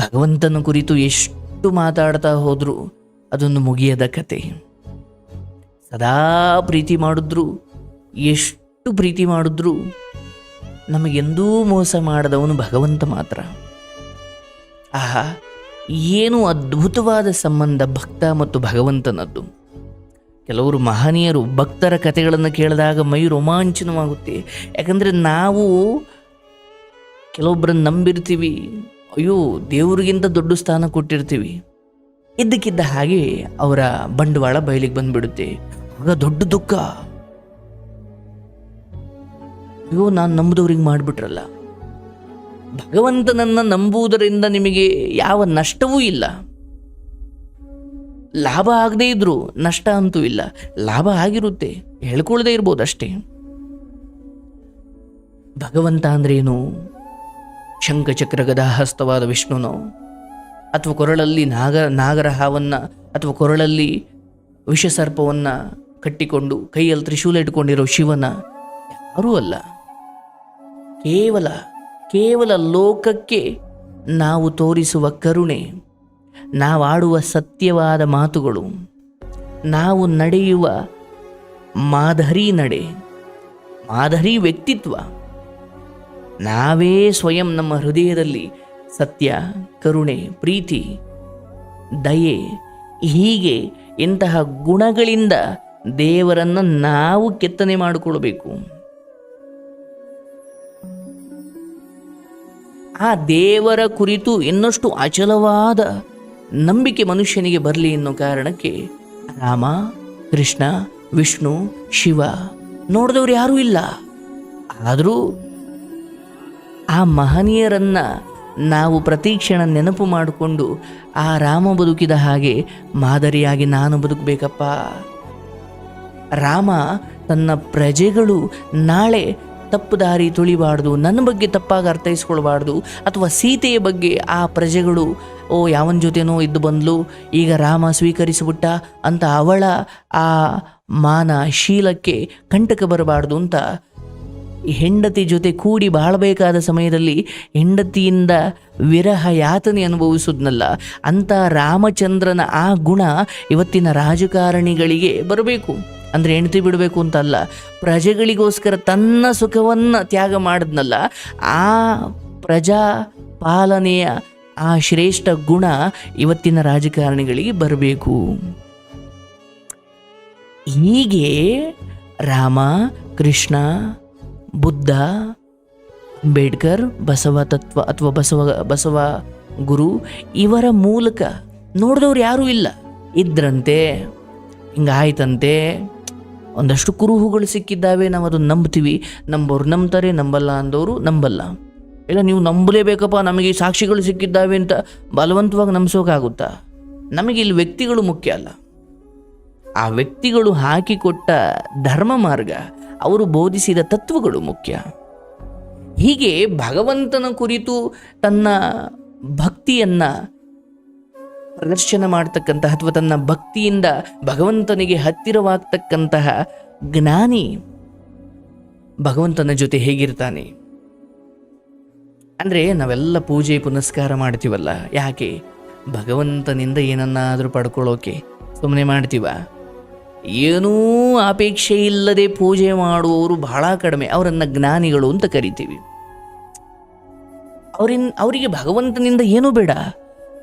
ಭಗವಂತನ ಕುರಿತು ಎಷ್ಟು ಮಾತಾಡ್ತಾ ಹೋದರೂ ಅದೊಂದು ಮುಗಿಯದ ಕತೆ. ಸದಾ ಪ್ರೀತಿ ಮಾಡಿದ್ರು, ಎಷ್ಟು ಪ್ರೀತಿ ಮಾಡಿದ್ರು, ನಮಗೆಂದೂ ಮೋಸ ಮಾಡದವನು ಭಗವಂತ ಮಾತ್ರ. ಆಹಾ, ಏನು ಅದ್ಭುತವಾದ ಸಂಬಂಧ ಭಕ್ತ ಮತ್ತು ಭಗವಂತನದ್ದು. ಕೆಲವರು ಮಹನೀಯರು ಭಕ್ತರ ಕಥೆಗಳನ್ನು ಕೇಳಿದಾಗ ಮೈ ರೋಮಾಂಚನವಾಗುತ್ತೆ. ಯಾಕಂದರೆ ನಾವು ಕೆಲವೊಬ್ಬರನ್ನು ನಂಬಿರ್ತೀವಿ ಅಯ್ಯೋ, ದೇವ್ರಿಗಿಂತ ದೊಡ್ಡ ಸ್ಥಾನ ಕೊಟ್ಟಿರ್ತೀವಿ. ಇದ್ದಕ್ಕಿದ್ದ ಹಾಗೆ ಅವರ ಬಂಡವಾಳ ಬಯಲಿಗೆ ಬಂದ್ಬಿಡುತ್ತೆ. ಆಗ ದೊಡ್ಡ ದುಃಖ. ಅಯ್ಯೋ, ನಾನು ನಂಬುದವ್ರಿಗೆ ಮಾಡಿಬಿಟ್ರಲ್ಲ. ಭಗವಂತನನ್ನ ನಂಬುವುದರಿಂದ ನಿಮಗೆ ಯಾವ ನಷ್ಟವೂ ಇಲ್ಲ. ಲಾಭ ಆಗದೇ ಇದ್ರು ನಷ್ಟ ಅಂತೂ ಇಲ್ಲ. ಲಾಭ ಆಗಿರುತ್ತೆ. ಹೇಳ್ಕೊಳ್ಳದೆ ಇರ್ಬೋದು ಅಷ್ಟೇ ಭಗವಂತ ಅಂದ್ರೇನು ಶಂಖಚಕ್ರ ಗದಾಹಸ್ತವಾದ ವಿಷ್ಣುನೋ ಅಥವಾ ಕೊರಳಲ್ಲಿ ನಾಗ ನಾಗರ ಹಾವನ್ನ ಅಥವಾ ಕೊರಳಲ್ಲಿ ವಿಷಸರ್ಪವನ್ನ ಕಟ್ಟಿಕೊಂಡು ಕೈಯಲ್ಲಿ ತ್ರಿಶೂಲ ಇಟ್ಕೊಂಡಿರೋ ಶಿವನ ಯಾರೂ ಅಲ್ಲ. ಕೇವಲ ಕೇವಲ ಲೋಕಕ್ಕೆ ನಾವು ತೋರಿಸುವ ಕರುಣೆ, ನಾವಾಡುವ ಸತ್ಯವಾದ ಮಾತುಗಳು, ನಾವು ನಡೆಯುವ ಮಾಧರಿ ನಡೆ ಮಾಧರಿ ವ್ಯಕ್ತಿತ್ವ. ನಾವೇ ಸ್ವಯಂ ನಮ್ಮ ಹೃದಯದಲ್ಲಿ ಸತ್ಯ, ಕರುಣೆ, ಪ್ರೀತಿ, ದಯೆ, ಹೀಗೆ ಇಂತಹ ಗುಣಗಳಿಂದ ದೇವರನ್ನು ನಾವು ಕೆತ್ತನೆ ಮಾಡಿಕೊಳ್ಬೇಕು ಆ ದೇವರ ಕುರಿತು ಇನ್ನಷ್ಟು ಅಚಲವಾದ ನಂಬಿಕೆ ಮನುಷ್ಯನಿಗೆ ಬರಲಿ ಅನ್ನೋ ಕಾರಣಕ್ಕೆ ರಾಮ, ಕೃಷ್ಣ, ವಿಷ್ಣು, ಶಿವ ನೋಡಿದವ್ರು ಯಾರೂ ಇಲ್ಲ. ಆದರೂ ಆ ಮಹನೀಯರನ್ನ ನಾವು ಪ್ರತಿಕ್ಷಣ ನೆನಪು ಮಾಡಿಕೊಂಡು ಆ ರಾಮ ಬದುಕಿದ ಹಾಗೆ ಮಾದರಿಯಾಗಿ ನಾನು ಬದುಕಬೇಕಪ್ಪ. ರಾಮ ತನ್ನ ಪ್ರಜೆಗಳು ನಾಳೆ ತಪ್ಪು ದಾರಿ ತುಳಿಬಾರ್ದು, ನನ್ನ ಬಗ್ಗೆ ತಪ್ಪಾಗಿ ಅರ್ಥೈಸ್ಕೊಳ್ಬಾರ್ದು, ಅಥವಾ ಸೀತೆಯ ಬಗ್ಗೆ ಆ ಪ್ರಜೆಗಳು, ಓ, ಯಾವನ ಜೊತೆನೋ ಇದ್ದು ಬಂದ್ಲು, ಈಗ ರಾಮ ಸ್ವೀಕರಿಸಿಬಿಟ್ಟ ಅಂತ ಅವಳ ಆ ಮಾನ ಶೀಲಕ್ಕೆ ಕಂಟಕ ಬರಬಾರ್ದು ಅಂತ ಹೆಂಡತಿ ಜೊತೆ ಕೂಡಿ ಬಾಳಬೇಕಾದ ಸಮಯದಲ್ಲಿ ಹೆಂಡತಿಯಿಂದ ವಿರಹ ಯಾತನೆ ಅನುಭವಿಸೋದ್ನಲ್ಲ, ಅಂಥ ರಾಮಚಂದ್ರನ ಆ ಗುಣ ಇವತ್ತಿನ ರಾಜಕಾರಣಿಗಳಿಗೆ ಬರಬೇಕು. ಅಂದರೆ ಹೆಂಡತಿ ಬಿಡಬೇಕು ಅಂತಲ್ಲ, ಪ್ರಜೆಗಳಿಗೋಸ್ಕರ ತನ್ನ ಸುಖವನ್ನು ತ್ಯಾಗ ಮಾಡಿದ್ನಲ್ಲ, ಆ ಪ್ರಜಾ ಪಾಲನೆಯ ಆ ಶ್ರೇಷ್ಠ ಗುಣ ಇವತ್ತಿನ ರಾಜಕಾರಣಿಗಳಿಗೆ ಬರಬೇಕು. ಹೀಗೆ ರಾಮ, ಕೃಷ್ಣ ಬುದ್ಧ, ಅಂಬೇಡ್ಕರ್, ಬಸವ ತತ್ವ ಅಥವಾ ಬಸವ ಬಸವ ಗುರು ಇವರ ಮೂಲಕ ನೋಡಿದವ್ರು ಯಾರೂ ಇಲ್ಲ. ಇದ್ರಂತೆ, ಹಿಂಗಾಯ್ತಂತೆ, ಒಂದಷ್ಟು ಕುರುಹುಗಳು ಸಿಕ್ಕಿದ್ದಾವೆ ನಾವು ಅದನ್ನು ನಂಬ್ತೀವಿ. ನಂಬೋರು ನಂಬ್ತಾರೆ, ನಂಬಲ್ಲ ಅಂದವರು ನಂಬಲ್ಲ. ಇಲ್ಲ, ನೀವು ನಂಬಲೇಬೇಕಪ್ಪ, ನಮಗೆ ಸಾಕ್ಷಿಗಳು ಸಿಕ್ಕಿದ್ದಾವೆ ಅಂತ ಬಲವಂತವಾಗಿ ನಂಬಿಸೋಕ್ಕಾಗುತ್ತಾ ನಮಗೆ ಇಲ್ಲಿ ವ್ಯಕ್ತಿಗಳು ಮುಖ್ಯ ಅಲ್ಲ. ಆ ವ್ಯಕ್ತಿಗಳು ಹಾಕಿಕೊಟ್ಟ ಧರ್ಮ ಮಾರ್ಗ ಅವರು ಬೋಧಿಸಿದ ತತ್ವಗಳು ಮುಖ್ಯ. ಹೀಗೆ ಭಗವಂತನ ಕುರಿತು ತನ್ನ ಭಕ್ತಿಯನ್ನು ಪ್ರದರ್ಶನ ಮಾಡ್ತಕ್ಕಂತಹ ಅಥವಾ ತನ್ನ ಭಕ್ತಿಯಿಂದ ಭಗವಂತನಿಗೆ ಹತ್ತಿರವಾಗ್ತಕ್ಕಂತಹ ಜ್ಞಾನಿ ಭಗವಂತನ ಜೊತೆ ಹೇಗಿರ್ತಾನೆ? ಅಂದರೆ ನಾವೆಲ್ಲ ಪೂಜೆ ಪುನಸ್ಕಾರ ಮಾಡ್ತೀವಲ್ಲ, ಯಾಕೆ? ಭಗವಂತನಿಂದ ಏನನ್ನಾದರೂ ಪಡ್ಕೊಳ್ಳೋಕೆ ಸುಮ್ಮನೆ ಮಾಡ್ತೀವ? ಏನೂ ಅಪೇಕ್ಷೆ ಇಲ್ಲದೆ ಪೂಜೆ ಮಾಡುವವರು ಬಹಳ ಕಡಿಮೆ. ಅವರನ್ನು ಜ್ಞಾನಿಗಳು ಅಂತ ಕರಿತೀವಿ. ಅವರಿನ್, ಅವರಿಗೆ ಭಗವಂತನಿಂದ ಏನೂ ಬೇಡ.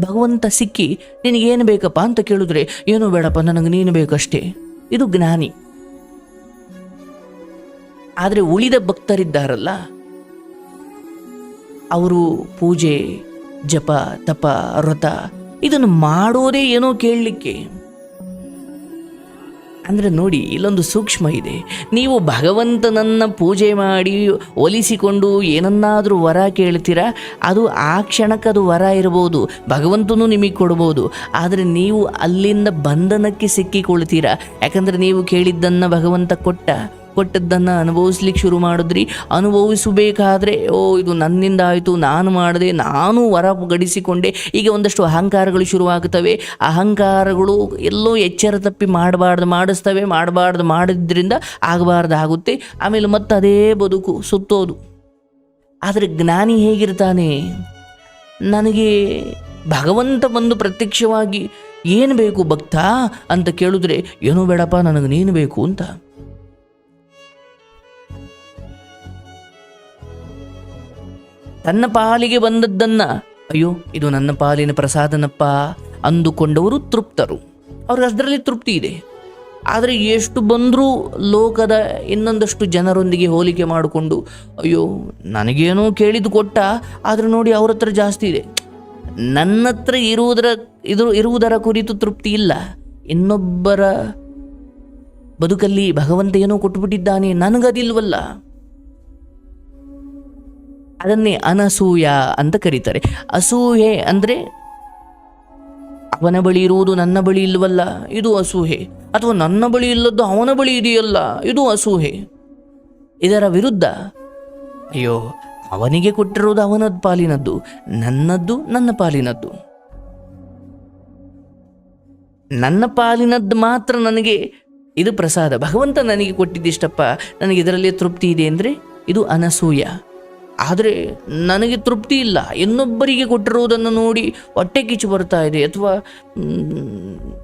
ಭಗವಂತ ಸಿಕ್ಕಿ, ನಿನಗೇನು ಬೇಕಪ್ಪ ಅಂತ ಕೇಳಿದ್ರೆ, ಏನೂ ಬೇಡಪ್ಪ, ನನಗೆ ನೀನು ಬೇಕಷ್ಟೇ ಇದು ಜ್ಞಾನಿ. ಆದರೆ ಉಳಿದ ಭಕ್ತರಿದ್ದಾರಲ್ಲ, ಅವರು ಪೂಜೆ, ಜಪ, ತಪ, ವ್ರತ, ಇದನ್ನು ಮಾಡೋದೇ ಏನೋ ಕೇಳಲಿಕ್ಕೆ. ಅಂದರೆ ನೋಡಿ, ಇಲ್ಲೊಂದು ಸೂಕ್ಷ್ಮ ಇದೆ. ನೀವು ಭಗವಂತನನ್ನ ಪೂಜೆ ಮಾಡಿ ಒಲಿಸಿಕೊಂಡು ಏನನ್ನಾದರೂ ವರ ಕೇಳ್ತೀರಾ? ಅದು ಆ ಕ್ಷಣಕ್ಕೆ ಅದು ವರ ಇರ್ಬೋದು, ಭಗವಂತನು ನಿಮಗೆ ಕೊಡ್ಬೋದು. ಆದರೆ ನೀವು ಅಲ್ಲಿಂದ ಬಂಧನಕ್ಕೆ ಸಿಕ್ಕಿಕೊಳ್ತೀರಾ ಯಾಕಂದರೆ ನೀವು ಕೇಳಿದ್ದನ್ನು ಭಗವಂತ ಕೊಟ್ಟ. ಕೊಟ್ಟದ್ದನ್ನು ಅನುಭವಿಸ್ಲಿಕ್ಕೆ ಶುರು ಮಾಡಿದ್ರಿ. ಅನುಭವಿಸಬೇಕಾದ್ರೆ, ಓ, ಇದು ನನ್ನಿಂದ ಆಯಿತು, ನಾನು ಮಾಡಿದೆ, ನಾನು ವರ ಗಡಿಸಿಕೊಂಡೆ. ಈಗ ಒಂದಷ್ಟು ಅಹಂಕಾರಗಳು ಶುರುವಾಗುತ್ತವೆ ಅಹಂಕಾರಗಳು ಎಲ್ಲೋ ಎಚ್ಚರ ತಪ್ಪಿ ಮಾಡಬಾರ್ದು, ಮಾಡಿಸ್ತವೆ, ಮಾಡಬಾರ್ದು, ಮಾಡಿದ್ರಿಂದ ಆಗಬಾರ್ದು ಆಗುತ್ತೆ. ಆಮೇಲೆ ಮತ್ತೆ ಅದೇ ಬದುಕು ಸುತ್ತೋದು. ಆದರೆ ಜ್ಞಾನಿ ಹೇಗಿರ್ತಾನೆ? ನನಗೆ ಭಗವಂತ ಬಂದು ಪ್ರತ್ಯಕ್ಷವಾಗಿ, ಏನು ಬೇಕು ಭಕ್ತ? ಅಂತ ಕೇಳಿದ್ರೆ, ಏನೂ ಬೇಡಪ್ಪ, ನನಗೆ ನೀನು ಬೇಕು ಅಂತ. ತನ್ನ ಪಾಲಿಗೆ ಬಂದದ್ದನ್ನ, ಅಯ್ಯೋ, ಇದು ನನ್ನ ಪಾಲಿನ ಪ್ರಸಾದನಪ್ಪ ಅಂದುಕೊಂಡವರು ತೃಪ್ತರು. ಅವ್ರಿಗೆ ಅದರಲ್ಲಿ ತೃಪ್ತಿ ಇದೆ. ಆದರೆ ಎಷ್ಟು ಬಂದರೂ ಲೋಕದ ಇನ್ನೊಂದಷ್ಟು ಜನರೊಂದಿಗೆ ಹೋಲಿಕೆ ಮಾಡಿಕೊಂಡು, ಅಯ್ಯೋ, ನನಗೇನೋ ಕೇಳಿದ್ದು ಕೊಟ್ಟ, ಆದರೆ ನೋಡಿ ಅವ್ರ ಹತ್ರ ಜಾಸ್ತಿ ಇದೆ. ನನ್ನ ಹತ್ರ ಇರುವುದರ, ಇದು, ಇರುವುದರ ಕುರಿತು ತೃಪ್ತಿ ಇಲ್ಲ. ಇನ್ನೊಬ್ಬರ ಬದುಕಲ್ಲಿ ಭಗವಂತ ಏನೋ ಕೊಟ್ಟುಬಿಟ್ಟಿದ್ದಾನೆ ನನಗದಿಲ್ವಲ್ಲ. ಅದನ್ನೇ ಅನಸೂಯ ಅಂತ ಕರೀತಾರೆ. ಅಸೂಹೆ ಅಂದರೆ ಅವನ ಬಳಿ ಇರುವುದು ನನ್ನ ಬಳಿ ಇಲ್ಲವಲ್ಲ, ಇದು ಅಸೂಹೆ ಅಥವಾ ನನ್ನ ಬಳಿ ಇಲ್ಲದ್ದು ಅವನ ಬಳಿ ಇದೆಯಲ್ಲ, ಇದು ಅಸೂಹೆ ಇದರ ವಿರುದ್ಧ, ಅಯ್ಯೋ, ಅವನಿಗೆ ಕೊಟ್ಟಿರುವುದು ಅವನದ್ದು ಪಾಲಿನದ್ದು, ನನ್ನದ್ದು ನನ್ನ ಪಾಲಿನದ್ದು. ನನ್ನ ಪಾಲಿನದ್ದು ಮಾತ್ರ ನನಗೆ ಇದು ಪ್ರಸಾದ. ಭಗವಂತ ನನಗೆ ಕೊಟ್ಟಿದ್ದಿಷ್ಟಪ್ಪ, ನನಗೆ ಇದರಲ್ಲಿ ತೃಪ್ತಿ ಇದೆ ಅಂದರೆ ಇದು ಅನಸೂಯ. ಆದರೆ ನನಗೆ ತೃಪ್ತಿ ಇಲ್ಲ. ಇನ್ನೊಬ್ಬರಿಗೆ ಕೊಟ್ಟಿರುವುದನ್ನು ನೋಡಿ ಹೊಟ್ಟೆ ಕಿಚ್ಚು ಬರ್ತಾ ಇದೆ ಅಥವಾ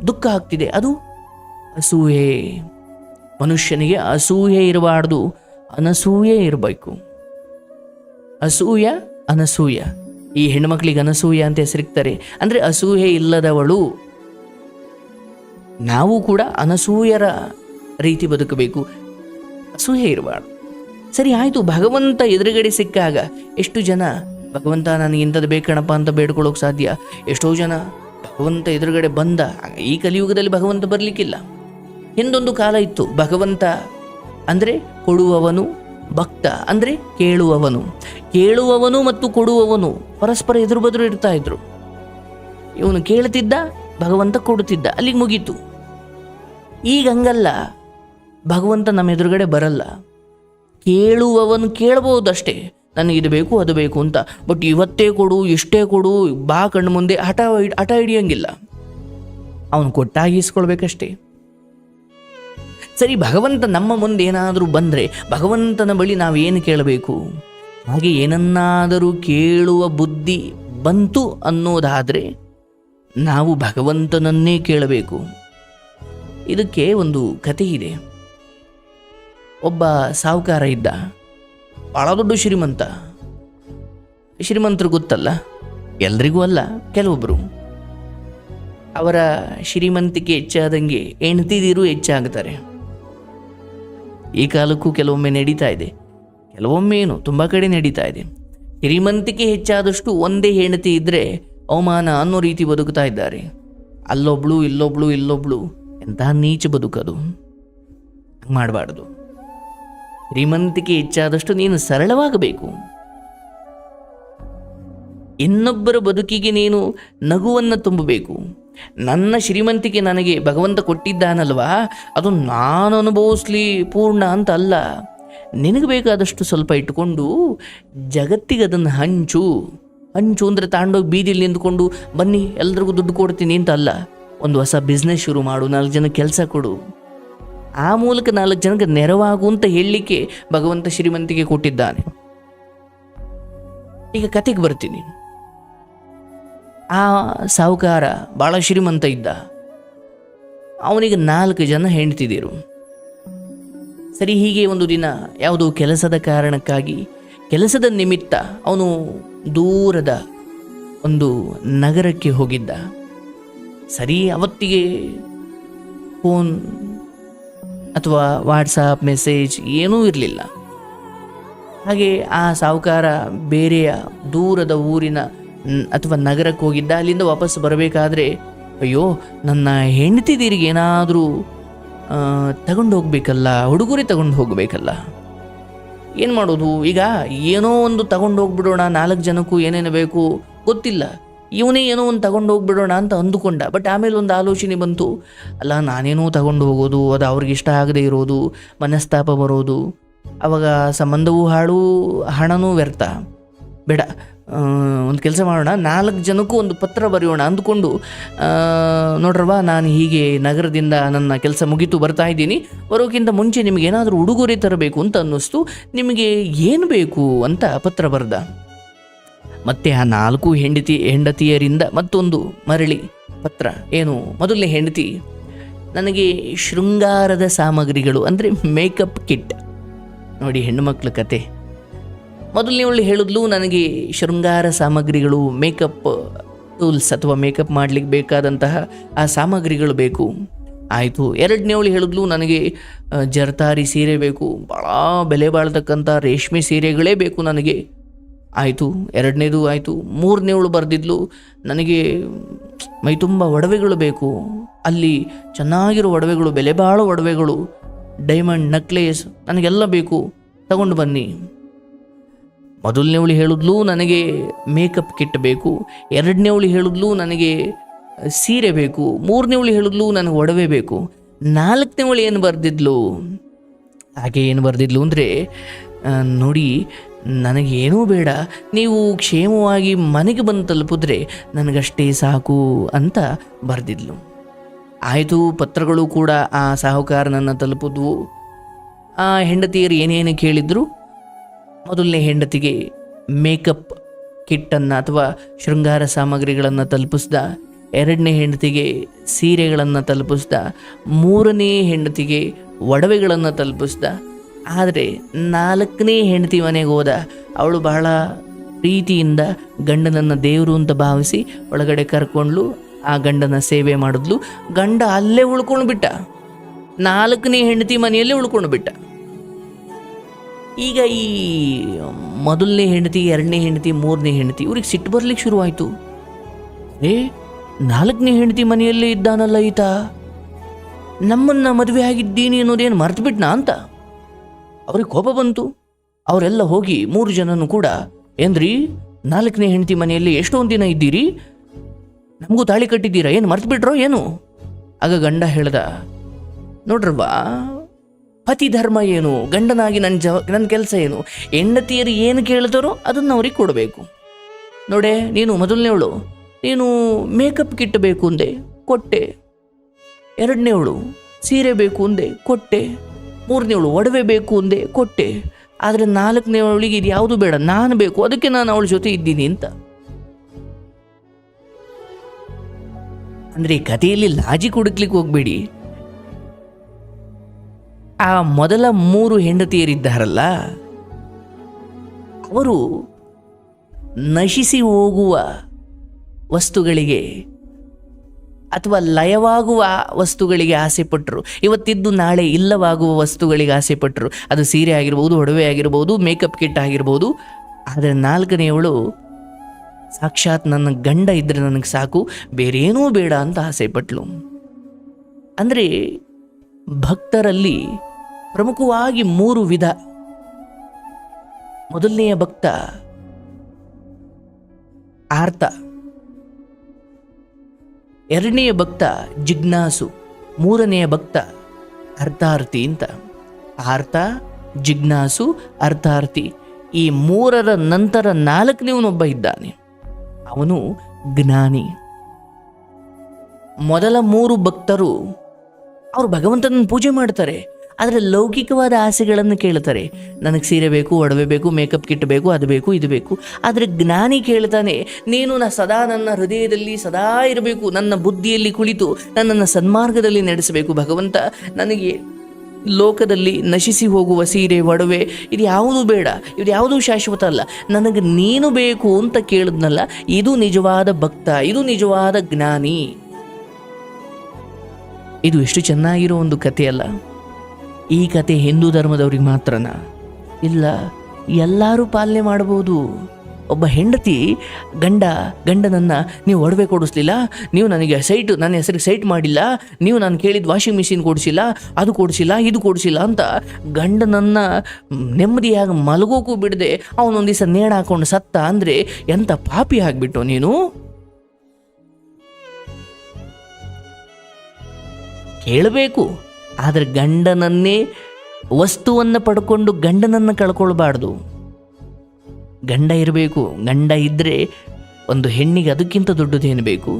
ದುಃಖ ಆಗ್ತಿದೆ. ಅದು ಅಸೂಹೆ ಮನುಷ್ಯನಿಗೆ ಅಸೂಹೆ ಇರಬಾರ್ದು. ಅನಸೂಯೆ ಇರಬೇಕು. ಅಸೂಯ, ಅನಸೂಯ. ಈ ಹೆಣ್ಮಕ್ಳಿಗೆ ಅನಸೂಯ ಅಂತ ಹೆಸರಿಕ್ತಾರೆ. ಅಂದರೆ ಅಸೂಯೆ ಇಲ್ಲದವಳು. ನಾವು ಕೂಡ ಅನಸೂಯರ ರೀತಿ ಬದುಕಬೇಕು. ಅಸೂಹೆ ಇರಬಾರ್ದು. ಸರಿ ಆಯಿತು, ಭಗವಂತ ಎದುರುಗಡೆ ಸಿಕ್ಕಾಗ ಎಷ್ಟು ಜನ? ಭಗವಂತ ನನಗೆ ಇಂಥದ್ದು ಬೇಕಣಪ್ಪ ಅಂತ ಬೇಡ್ಕೊಳ್ಳೋಕೆ ಸಾಧ್ಯ? ಎಷ್ಟೋ ಜನ ಭಗವಂತ ಎದುರುಗಡೆ ಬಂದ ಈ ಕಲಿಯುಗದಲ್ಲಿ ಭಗವಂತ ಬರಲಿಕ್ಕಿಲ್ಲ. ಹಿಂದೊಂದು ಕಾಲ ಇತ್ತು, ಭಗವಂತ ಅಂದರೆ ಕೊಡುವವನು, ಭಕ್ತ ಅಂದರೆ ಕೇಳುವವನು. ಕೇಳುವವನು ಮತ್ತು ಕೊಡುವವನು ಪರಸ್ಪರ ಎದುರು ಬದುರು ಇರ್ತಾ ಇದ್ರು. ಇವನು ಕೇಳ್ತಿದ್ದ, ಭಗವಂತ ಕೊಡುತ್ತಿದ್ದ, ಅಲ್ಲಿಗೆ ಮುಗೀತು. ಈಗ ಹಂಗಲ್ಲ, ಭಗವಂತ ನಮ್ಮ ಎದುರುಗಡೆ ಬರಲ್ಲ. ಕೇಳುವವನು ಕೇಳಬಹುದಷ್ಟೇ. ನನಗೆ ಇದು ಬೇಕು, ಅದು ಬೇಕು ಅಂತ. ಬಟ್ ಇವತ್ತೇ ಕೊಡು, ಇಷ್ಟೇ ಕೊಡು, ಬಾ ಕಣ್ಣು ಮುಂದೆ, ಹಠ ಹಠ ಹಿಡಿಯಂಗಿಲ್ಲ. ಅವನು ಕೊಟ್ಟಾಗಿಸ್ಕೊಳ್ಬೇಕಷ್ಟೇ. ಸರಿ, ಭಗವಂತ ನಮ್ಮ ಮುಂದೆ ಏನಾದರೂ ಬಂದರೆ, ಭಗವಂತನ ಬಳಿ ನಾವೇನು ಕೇಳಬೇಕು? ಹಾಗೆ ಏನನ್ನಾದರೂ ಕೇಳುವ ಬುದ್ಧಿ ಬಂತು ಅನ್ನೋದಾದರೆ, ನಾವು ಭಗವಂತನನ್ನೇ ಕೇಳಬೇಕು. ಇದಕ್ಕೆ ಒಂದು ಕಥೆ ಇದೆ ಒಬ್ಬ ಸಾಹುಕಾರ ಇದ್ದ. ಭಾಳ ದೊಡ್ಡ ಶ್ರೀಮಂತ. ಶ್ರೀಮಂತರು ಗೊತ್ತಲ್ಲ? ಎಲ್ರಿಗೂ ಅಲ್ಲ ಕೆಲವೊಬ್ಬರು ಅವರ ಶ್ರೀಮಂತಿಕೆ ಹೆಚ್ಚಾದಂಗೆ ಹೆಂಡತಿದಿರು ಹೆಚ್ಚಾಗ್ತಾರೆ. ಈ ಕಾಲಕ್ಕೂ ಕೆಲವೊಮ್ಮೆ ನಡೀತಾ ಇದೆ. ಕೆಲವೊಮ್ಮೆ ಏನು, ತುಂಬ ಕಡೆ ನಡೀತಾ ಇದೆ. ಶ್ರೀಮಂತಿಕೆ ಹೆಚ್ಚಾದಷ್ಟು ಒಂದೇ ಹೆಂಡತಿ ಇದ್ದರೆ ಅವಮಾನ ಅನ್ನೋ ರೀತಿ ಬದುಕ್ತಾ ಇದ್ದಾರೆ. ಅಲ್ಲೊಬ್ಳು, ಇಲ್ಲೊಬ್ಳು ಇಲ್ಲೊಬ್ಳು ಎಂತಹ ನೀಚ ಬದುಕೋದು. ಮಾಡಬಾರ್ದು. ಶ್ರೀಮಂತಿಕೆ ಹೆಚ್ಚಾದಷ್ಟು ನೀನು ಸರಳವಾಗಬೇಕು. ಇನ್ನೊಬ್ಬರ ಬದುಕಿಗೆ ನೀನು ನಗುವನ್ನು ತುಂಬಬೇಕು. ನನ್ನ ಶ್ರೀಮಂತಿಕೆ ನನಗೆ ಭಗವಂತ ಕೊಟ್ಟಿದ್ದಾನಲ್ವಾ? ಅದು ನಾನು ಅನುಭವಿಸ್ಲಿ ಪೂರ್ಣ ಅಂತ ಅಲ್ಲ. ನಿನಗೆ ಬೇಕಾದಷ್ಟು ಸ್ವಲ್ಪ ಇಟ್ಟುಕೊಂಡು ಜಗತ್ತಿಗೆ ಅದನ್ನು ಹಂಚು. ಹಂಚು ಅಂದರೆ ತಾಂಡೋಗಿ ಬೀದಿಲಿ ನಿಂತ್ಕೊಂಡು ಬನ್ನಿ, ಎಲ್ರಿಗೂ ದುಡ್ಡು ಕೊಡ್ತೀನಿ ಅಂತ ಅಲ್ಲ. ಒಂದು ಹೊಸ ಬಿಸ್ನೆಸ್ ಶುರು ಮಾಡು, ನಾಲ್ಕು ಜನ ಕೆಲಸ ಕೊಡು. ಆ ಮೂಲಕ ನಾಲ್ಕು ಜನಕ್ಕೆ ನೆರವಾಗು ಅಂತ ಹೇಳಲಿಕ್ಕೆ ಭಗವಂತ ಶ್ರೀಮಂತಿಗೆ ಕೊಟ್ಟಿದ್ದಾನೆ. ಈಗ ಕತೆಗೆ ಬರ್ತೀನಿ. ಆ ಸಾಹುಕಾರ ಭಾಳ ಶ್ರೀಮಂತ ಇದ್ದ. ಅವನಿಗೆ ನಾಲ್ಕು ಜನ ಹೆಂಡ್ತಿದ್ದೀರು ಸರಿ, ಹೀಗೆ ಒಂದು ದಿನ ಯಾವುದೋ ಕೆಲಸದ ಕಾರಣಕ್ಕಾಗಿ, ಕೆಲಸದ ನಿಮಿತ್ತ ಅವನು ದೂರದ ಒಂದು ನಗರಕ್ಕೆ ಹೋಗಿದ್ದ. ಸರಿ, ಅವತ್ತಿಗೆ ಫೋನ್ ಅಥವಾ ವಾಟ್ಸಾಪ್ ಮೆಸೇಜ್ ಏನೂ ಇರಲಿಲ್ಲ. ಹಾಗೆ ಆ ಸಾಹುಕಾರ ಬೇರೆಯ ದೂರದ ಊರಿನ ಅಥವಾ ನಗರಕ್ಕೆ ಹೋಗಿದ್ದ, ಅಲ್ಲಿಂದ ವಾಪಸ್ ಬರಬೇಕಾದ್ರೆ, ಅಯ್ಯೋ, ನನ್ನ ಹೆಂಡತಿದೀರಿಗೆ ಏನಾದರೂ ತಗೊಂಡು ಹೋಗ್ಬೇಕಲ್ಲ, ಉಡುಗೊರೆ ತಗೊಂಡು ಹೋಗಬೇಕಲ್ಲ. ಏನು ಮಾಡೋದು? ಈಗ ಏನೋ ಒಂದು ತಗೊಂಡು ಹೋಗ್ಬಿಡೋಣ, ನಾಲ್ಕು ಜನಕ್ಕೂ ಏನೇನು ಬೇಕು ಗೊತ್ತಿಲ್ಲ. ಇವನೇ ಏನೋ ಒಂದು ತಗೊಂಡು ಹೋಗ್ಬಿಡೋಣ ಅಂತ ಅಂದುಕೊಂಡ. ಬಟ್ ಆಮೇಲೆ ಒಂದು ಆಲೋಚನೆ ಬಂತು. ಅಲ್ಲ, ನಾನೇನೋ ತಗೊಂಡು ಹೋಗೋದು, ಅದು ಅವ್ರಿಗೆ ಇಷ್ಟ ಆಗದೆ ಇರೋದು, ಮನಸ್ತಾಪ ಬರೋದು. ಅವಾಗ ಸಂಬಂಧವೂ ಹಾಳು, ಹಣನೂ ವ್ಯರ್ಥ. ಬೇಡ ಒಂದು ಕೆಲಸ ಮಾಡೋಣ, ನಾಲ್ಕು ಜನಕ್ಕೂ ಒಂದು ಪತ್ರ ಬರೆಯೋಣ ಅಂದ್ಕೊಂಡು ನೋಡ್ರವ್ವ, ನಾನು ಹೀಗೆ ನಗರದಿಂದ ನನ್ನ ಕೆಲಸ ಮುಗಿತು, ಬರ್ತಾ ಇದ್ದೀನಿ. ಬರೋಕ್ಕಿಂತ ಮುಂಚೆ ನಿಮಗೆ ಏನಾದರೂ ಉಡುಗೊರೆ ತರಬೇಕು ಅಂತ ಅನ್ನಿಸ್ತು. ನಿಮಗೆ ಏನು ಬೇಕು ಅಂತ ಪತ್ರ ಬರೆದ. ಮತ್ತೆ ಆ ನಾಲ್ಕು ಹೆಂಡತಿ ಹೆಂಡತಿಯರಿಂದ ಮತ್ತೊಂದು ಮರಳಿ. ಪತ್ರ, ಏನು, ಮೊದಲನೇ ಹೆಂಡತಿ. ನನಗೆ ಶೃಂಗಾರದ ಸಾಮಗ್ರಿಗಳು, ಅಂದರೆ ಮೇಕಪ್ ಕಿಟ್. ನೋಡಿ ಹೆಣ್ಣುಮಕ್ಳ ಕತೆ. ಮೊದಲನೇ ಒಳ್ಳೆ ಹೇಳಿದ್ಲು, ನನಗೆ ಶೃಂಗಾರ ಸಾಮಗ್ರಿಗಳು, ಮೇಕಪ್ ಟೂಲ್ಸ್ ಅಥವಾ ಮೇಕಪ್ ಮಾಡ್ಲಿಕ್ಕೆ ಬೇಕಾದಂತಹ ಆ ಸಾಮಗ್ರಿಗಳು ಬೇಕು. ಆಯಿತು ಎರಡನೇವಳು ಹೇಳಿದ್ಲು, ನನಗೆ ಜರ್ತಾರಿ ಸೀರೆ ಬೇಕು. ಭಾಳ ಬೆಲೆ ಬಾಳ್ತಕ್ಕಂಥ ರೇಷ್ಮೆ ಸೀರೆಗಳೇ ಬೇಕು ನನಗೆ. ಆಯಿತು, ಎರಡನೇದು ಆಯಿತು ಮೂರನೇವಳು ಬರೆದಿದ್ಲು, ನನಗೆ ಮೈ ತುಂಬ ಒಡವೆಗಳು ಬೇಕು. ಅಲ್ಲಿ ಚೆನ್ನಾಗಿರೋ ಒಡವೆಗಳು, ಬೆಲೆ ಬಾಳೋ ಒಡವೆಗಳು, ಡೈಮಂಡ್, ನಕ್ಲೇಸ್ ನನಗೆಲ್ಲ ಬೇಕು. ತಗೊಂಡು ಬನ್ನಿ. ಮೊದಲನೇವಳು ಹೇಳಿದ್ಲು, ನನಗೆ ಮೇಕಪ್ ಕಿಟ್ ಬೇಕು. ಎರಡನೇವಳು ಹೇಳಿದ್ಲು, ನನಗೆ ಸೀರೆ ಬೇಕು. ಮೂರನೇವಳು ಹೇಳಿದ್ಲು, ನನಗೆ ಒಡವೆ ಬೇಕು. ನಾಲ್ಕನೇವಳು ಏನು ಬರೆದಿದ್ಲು? ಹಾಗೆ ಏನು ಬರೆದಿದ್ಲು ಅಂದರೆ ನೋಡಿ, ನನಗೇನೂ ಬೇಡ. ನೀವು ಕ್ಷೇಮವಾಗಿ ಮನೆಗೆ ಬಂದು ತಲುಪಿದ್ರೆ ನನಗಷ್ಟೇ ಸಾಕು ಅಂತ ಬರೆದಿದ್ಲು. ಆಯಿತು, ಪತ್ರಗಳು ಕೂಡ ಆ ಸಾಹುಕಾರನನ್ನು ತಲುಪಿದ್ವು. ಆ ಹೆಂಡತಿಯರು ಏನೇನು ಕೇಳಿದ್ರು? ಮೊದಲನೇ ಹೆಂಡತಿಗೆ ಮೇಕಪ್ ಕಿಟ್ಟನ್ನು ಅಥವಾ ಶೃಂಗಾರ ಸಾಮಗ್ರಿಗಳನ್ನು ತಲುಪಿಸ್ದ. ಎರಡನೇ ಹೆಂಡತಿಗೆ ಸೀರೆಗಳನ್ನು ತಲುಪಿಸ್ದ. ಮೂರನೇ ಹೆಂಡತಿಗೆ ಒಡವೆಗಳನ್ನು ತಲುಪಿಸ್ದ. ಆದರೆ ನಾಲ್ಕನೇ ಹೆಂಡತಿ ಮನೆಗೆ ಹೋದ. ಅವಳು ಬಹಳ ಪ್ರೀತಿಯಿಂದ ಗಂಡನನ್ನು ದೇವರು ಅಂತ ಭಾವಿಸಿ ಒಳಗಡೆ ಕರ್ಕೊಂಡ್ಲು, ಆ ಗಂಡನ ಸೇವೆ ಮಾಡಿದ್ಲು. ಗಂಡ ಅಲ್ಲೇ ಉಳ್ಕೊಂಡು ಬಿಟ್ಟ. ನಾಲ್ಕನೇ ಹೆಂಡತಿ ಮನೆಯಲ್ಲೇ ಉಳ್ಕೊಂಡು ಬಿಟ್ಟ. ಈಗ ಈ ಮೊದಲನೇ ಹೆಂಡತಿ, ಎರಡನೇ ಹೆಂಡತಿ, ಮೂರನೇ ಹೆಂಡತಿ ಇವ್ರಿಗೆ ಸಿಟ್ಟು ಬರ್ಲಿಕ್ಕೆ ಶುರುವಾಯಿತು. ಏ, ನಾಲ್ಕನೇ ಹೆಂಡತಿ ಮನೆಯಲ್ಲೇ ಇದ್ದಾನಲ್ಲ ಈತ? ನಮ್ಮನ್ನ ಮದುವೆ ಆಗಿದ್ದೀನಿ ಅನ್ನೋದೇನು ಮರ್ತು ಬಿಟ್ನಾ ಅಂತ? ಅವ್ರಿಗೆ ಕೋಪ ಬಂತು. ಅವರೆಲ್ಲ ಹೋಗಿ ಮೂರು ಜನನು ಕೂಡ, ಏನ್ರಿ, ನಾಲ್ಕನೇ ಹೆಂಡತಿ ಮನೆಯಲ್ಲಿ ಎಷ್ಟೊಂದು ದಿನ ಇದ್ದೀರಿ? ನಮಗೂ ತಾಳಿ ಕಟ್ಟಿದ್ದೀರಾ? ಏನು ಮರ್ತು ಬಿಟ್ರೋ ಏನು? ಆಗ ಗಂಡ ಹೇಳ್ದ, ನೋಡ್ರವ್ವ ಪತಿ ಧರ್ಮ ಏನು? ಗಂಡನಾಗಿ ನನ್ನ ಜವ ನನ್ನ ಕೆಲಸ ಏನು? ಹೆಂಡತಿಯರು ಏನು ಕೇಳಿದರೋ ಅದನ್ನು ಅವ್ರಿಗೆ ಕೊಡಬೇಕು. ನೋಡೆ, ನೀನು ಮೊದಲನೇವಳು ನೀನು ಮೇಕಪ್ ಕಿಟ್ ಬೇಕು ಅಂದೆ, ಕೊಟ್ಟೆ. ಎರಡನೇವಳು ಸೀರೆ ಬೇಕು ಅಂದೆ, ಕೊಟ್ಟೆ. ಮೂರನೇವಳು ಒಡವೆ ಬೇಕು ಅಂದೆ, ಕೊಟ್ಟೆ. ಆದರೆ ನಾಲ್ಕನೇವಳಿಗೆ ಇದು ಯಾವುದು ಬೇಡ, ನಾನು ಬೇಕು, ಅದಕ್ಕೆ ನಾನು ಅವಳ ಜೊತೆ ಇದ್ದೀನಿ ಅಂತ. ಅಂದರೆ ಕಥೆಯಲ್ಲಿ ಲಾಜಿ ಹುಡುಕ್ಲಿಕ್ಕೆ ಹೋಗ್ಬೇಡಿ. ಆ ಮೊದಲ ಮೂರು ಹೆಂಡತಿಯರಿದ್ದಾರಲ್ಲ, ಅವರು ನಶಿಸಿ ಹೋಗುವ ವಸ್ತುಗಳಿಗೆ ಅಥವಾ ಲಯವಾಗುವ ವಸ್ತುಗಳಿಗೆ ಆಸೆ ಪಟ್ಟರು ಇವತ್ತಿದ್ದು ನಾಳೆ ಇಲ್ಲವಾಗುವ ವಸ್ತುಗಳಿಗೆ ಆಸೆ ಪಟ್ಟರು ಅದು ಸೀರೆ ಆಗಿರ್ಬೋದು, ಒಡವೆ ಆಗಿರ್ಬೋದು, ಮೇಕಪ್ ಕಿಟ್ ಆಗಿರ್ಬೋದು. ಆದರೆ ನಾಲ್ಕನೆಯವಳು, ಸಾಕ್ಷಾತ್ ನನ್ನ ಗಂಡ ಇದ್ದರೆ ನನಗೆ ಸಾಕು, ಬೇರೇನೂ ಬೇಡ ಅಂತ ಆಸೆ ಪಟ್ಲು. ಅಂದರೆ ಭಕ್ತರಲ್ಲಿ ಪ್ರಮುಖವಾಗಿ ಮೂರು ವಿಧ. ಮೊದಲನೆಯ ಭಕ್ತ ಆರ್ತ. ಎರಡನೆಯ ಭಕ್ತ ಜಿಜ್ಞಾಸು, ಮೂರನೆಯ ಭಕ್ತ ಅರ್ಥಾರ್ಥಿ ಅಂತ. ಆರ್ತ ಜಿಜ್ಞಾಸು, ಅರ್ಥಾರ್ಥಿ. ಈ ಮೂರರ ನಂತರ ನಾಲ್ಕನೇವನೊಬ್ಬ ಇದ್ದಾನೆ. ಅವನು ಜ್ಞಾನಿ. ಮೊದಲ ಮೂರು ಭಕ್ತರು ಅವರು ಭಗವಂತನ ಪೂಜೆ ಮಾಡ್ತಾರೆ. ಆದರೆ ಲೌಕಿಕವಾದ ಆಸೆಗಳನ್ನು ಕೇಳ್ತಾರೆ. ನನಗೆ ಸೀರೆ ಬೇಕು, ಒಡವೆ ಬೇಕು ಮೇಕಪ್ ಕಿಟ್ ಬೇಕು, ಅದು ಬೇಕು, ಇದು ಬೇಕು. ಆದರೆ ಜ್ಞಾನಿ ಕೇಳ್ತಾನೆ, ನೀನು ನಾ ಸದಾ ನನ್ನ ಹೃದಯದಲ್ಲಿ ಸದಾ ಇರಬೇಕು. ನನ್ನ ಬುದ್ಧಿಯಲ್ಲಿ ಕುಳಿತು ನನ್ನನ್ನು ಸನ್ಮಾರ್ಗದಲ್ಲಿ ನಡೆಸಬೇಕು. ಭಗವಂತ ನನಗೆ ಲೋಕದಲ್ಲಿ ನಶಿಸಿ ಹೋಗುವ ಸೀರೆ, ಒಡವೆ, ಇದು ಯಾವುದೂ ಬೇಡ. ಇದು ಯಾವುದೂ ಶಾಶ್ವತ ಅಲ್ಲ. ನನಗೆ ನೀನು ಬೇಕು ಅಂತ ಕೇಳಿದ್ನಲ್ಲ, ಇದು ನಿಜವಾದ ಭಕ್ತ, ಇದು ನಿಜವಾದ ಜ್ಞಾನಿ. ಇದು ಎಷ್ಟು ಚೆನ್ನಾಗಿರೋ ಒಂದು ಕಥೆ ಅಲ್ಲ. ಈ ಕತೆ ಹಿಂದೂ ಧರ್ಮದವ್ರಿಗೆ ಮಾತ್ರನ? ಇಲ್ಲ, ಎಲ್ಲರೂ ಪಾಲನೆ ಮಾಡ್ಬೋದು ಒಬ್ಬ ಹೆಂಡತಿ, ಗಂಡ, ಗಂಡನನ್ನು ನೀವು ಒಡವೆ ಕೊಡಿಸ್ಲಿಲ್ಲ, ನೀವು ನನಗೆ ಸೈಟ್, ನನ್ನ ಹೆಸರಿಗೆ ಸೈಟ್ ಮಾಡಿಲ್ಲ, ನೀವು ನಾನು ಕೇಳಿದ ವಾಷಿಂಗ್ ಮಿಷಿನ್ ಕೊಡಿಸಿಲ್ಲ, ಅದು ಕೊಡಿಸಿಲ್ಲ, ಇದು ಕೊಡಿಸಿಲ್ಲ ಅಂತ ಗಂಡನನ್ನು ನೆಮ್ಮದಿಯಾಗಿ ಮಲಗೋಕ್ಕೂ ಬಿಡದೆ, ಅವನೊಂದು ದಿವಸ ನೇಣ ಹಾಕೊಂಡು ಸತ್ತ ಅಂದರೆ ಎಂಥ ಪಾಪಿ ಆಗಿಬಿಟ್ಟು ನೀನು? ಕೇಳಬೇಕು. ಆದರೆ ಗಂಡನನ್ನೇ ವಸ್ತುವನ್ನು ಪಡ್ಕೊಂಡು ಗಂಡನನ್ನು ಕಳ್ಕೊಳ್ಬಾರ್ದು. ಗಂಡ ಇರಬೇಕು, ಗಂಡ ಇದ್ದರೆ ಒಂದು ಹೆಣ್ಣಿಗೆ ಅದಕ್ಕಿಂತ ದೊಡ್ಡದೇನು ಬೇಕು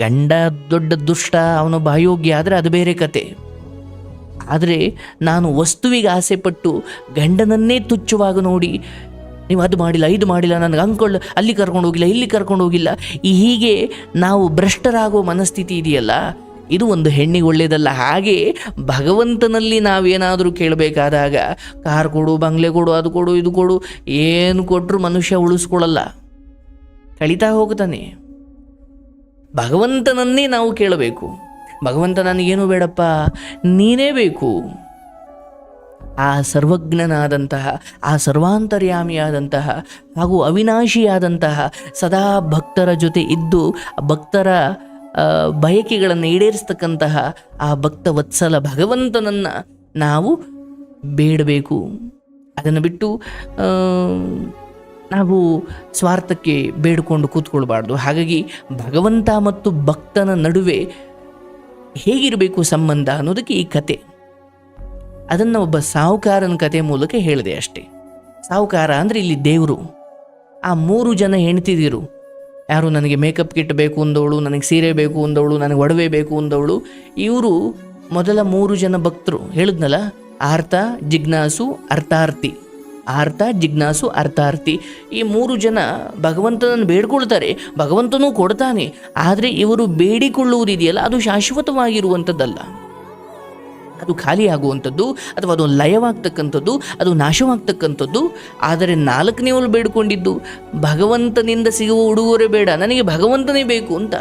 ಗಂಡ ದೊಡ್ಡ ದುಷ್ಟ, ಅವನು ಬಾಯೋಗ್ಯ ಆದರೆ ಅದು ಬೇರೆ ಕತೆ. ಆದರೆ ನಾನು ವಸ್ತುವಿಗೆ ಆಸೆ ಪಟ್ಟು ಗಂಡನನ್ನೇ ತುಚ್ಚುವಾಗ ನೋಡಿ, ನೀವು ಅದು ಮಾಡಿಲ್ಲ, ಇದು ಮಾಡಿಲ್ಲ, ನನಗೆ ಅಂಕೊಳ್ಳ ಅಲ್ಲಿ ಕರ್ಕೊಂಡು ಹೋಗಿಲ್ಲ, ಇಲ್ಲಿ ಕರ್ಕೊಂಡು ಹೋಗಿಲ್ಲ ಹೀಗೆ ನಾವು ಭ್ರಷ್ಟರಾಗೋ ಮನಸ್ಥಿತಿ ಇದೆಯಲ್ಲ? ಇದು ಒಂದು ಹೆಣ್ಣಿಗೆ ಒಳ್ಳೆಯದಲ್ಲ ಹಾಗೆ ಭಗವಂತನಲ್ಲಿ ನಾವೇನಾದರೂ ಕೇಳಬೇಕಾದಾಗ, ಕಾರ್ ಕೊಡು, ಬಂಗ್ಲೆ ಕೊಡು, ಅದು ಕೊಡು, ಇದು ಕೊಡು, ಏನು ಕೊಟ್ಟರು ಮನುಷ್ಯ ಉಳಿಸ್ಕೊಳ್ಳಲ್ಲ. ಕಳೀತಾ ಹೋಗ್ತಾನೆ. ಭಗವಂತನನ್ನೇ ನಾವು ಕೇಳಬೇಕು. ಭಗವಂತ ನನಗೇನು ಬೇಡಪ್ಪ, ನೀನೇ ಬೇಕು. ಆ ಸರ್ವಜ್ಞನಾದಂತಹ, ಆ ಸರ್ವಾಂತರ್ಯಾಮಿಯಾದಂತಹ, ಹಾಗೂ ಅವಿನಾಶಿಯಾದಂತಹ ಸದಾ ಭಕ್ತರ ಜೊತೆ ಇದ್ದು, ಭಕ್ತರ ಬಯಕೆಗಳನ್ನು ಈಡೇರಿಸ್ತಕ್ಕಂತಹ ಆ ಭಕ್ತ ವತ್ಸಲ ಭಗವಂತನನ್ನು ನಾವು ಬೇಡಬೇಕು. ಅದನ್ನು ಬಿಟ್ಟು ನಾವು ಸ್ವಾರ್ಥಕ್ಕೆ ಬೇಡಿಕೊಂಡು ಕೂತ್ಕೊಳ್ಬಾರ್ದು. ಹಾಗಾಗಿ ಭಗವಂತ ಮತ್ತು ಭಕ್ತನ ನಡುವೆ ಹೇಗಿರಬೇಕು ಸಂಬಂಧ ಅನ್ನೋದಕ್ಕೆ ಈ ಕತೆ. ಅದನ್ನು ಒಬ್ಬ ಸಾಹುಕಾರನ ಕತೆ ಮೂಲಕ ಹೇಳಿದೆ ಅಷ್ಟೇ. ಸಾಹುಕಾರ ಅಂದರೆ ಇಲ್ಲಿ ದೇವರು. ಆ ಮೂರು ಜನ ಹೆಣ್ತಿದಿರು ಯಾರು ನನಗೆ ಮೇಕಪ್ ಕಿಟ್ ಬೇಕು ಅಂದವಳು, ನನಗೆ ಸೀರೆ ಬೇಕು ಅಂದವಳು, ನನಗೆ ಒಡವೆ ಬೇಕು ಅಂದವಳು, ಇವರು ಮೊದಲ ಮೂರು ಜನ ಭಕ್ತರು. ಹೇಳಿದ್ನಲ್ಲ? ಆರ್ತ, ಜಿಜ್ಞಾಸು ಅರ್ಥಾರ್ಥಿ ಆರ್ತ, ಜಿಜ್ಞಾಸು ಅರ್ಥಾರ್ಥಿ ಈ ಮೂರು ಜನ ಭಗವಂತನನ್ನು ಬೇಡ್ಕೊಳ್ತಾರೆ, ಭಗವಂತನೂ ಕೊಡ್ತಾನೆ. ಆದರೆ ಇವರು ಬೇಡಿಕೊಳ್ಳುವುದಿದೆಯಲ್ಲ, ಅದು ಶಾಶ್ವತವಾಗಿರುವಂಥದ್ದಲ್ಲ. ಅದು ಖಾಲಿ ಆಗುವಂಥದ್ದು ಅಥವಾ ಅದು ಲಯವಾಗ್ತಕ್ಕಂಥದ್ದು, ಅದು ನಾಶವಾಗ್ತಕ್ಕಂಥದ್ದು. ಆದರೆ ನಾಲ್ಕನೇವಳು ಬೇಡ್ಕೊಂಡಿದ್ದು, ಭಗವಂತನಿಂದ ಸಿಗುವ ಉಡುಗೊರೆ ಬೇಡ, ನನಗೆ ಭಗವಂತನೇ ಬೇಕು ಅಂತ.